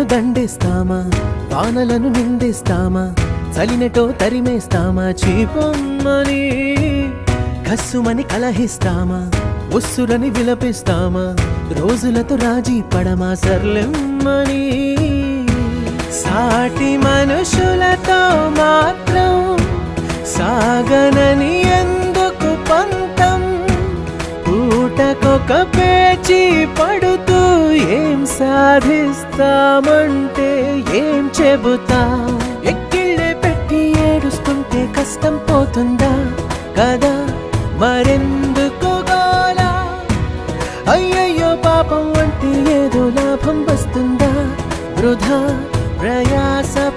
దండేస్తామా? వానలను నిందిస్తామా? చలినటో తరిమేస్తామా? చీపమ్మని కస్సుమని కలహిస్తామా? ఉస్సురని విలపిస్తామా? రోజులతో రాజీ పడమా? సర్లెమ్మని సాటి మనుషులతో మాత్రం సాగనని పూటకొక పేచి పడుతూ ఏం సాధిస్తామంటే ఏం చెబుతా? ఎక్కిళ్ళే పెట్టి ఏడుస్తుంటే కష్టం పోతుందా? కదా? మరెందుకు గోలా? అయ్యయ్యో పాపం అంటే ఏదో లాభం వస్తుందా? వృధా ప్రయాస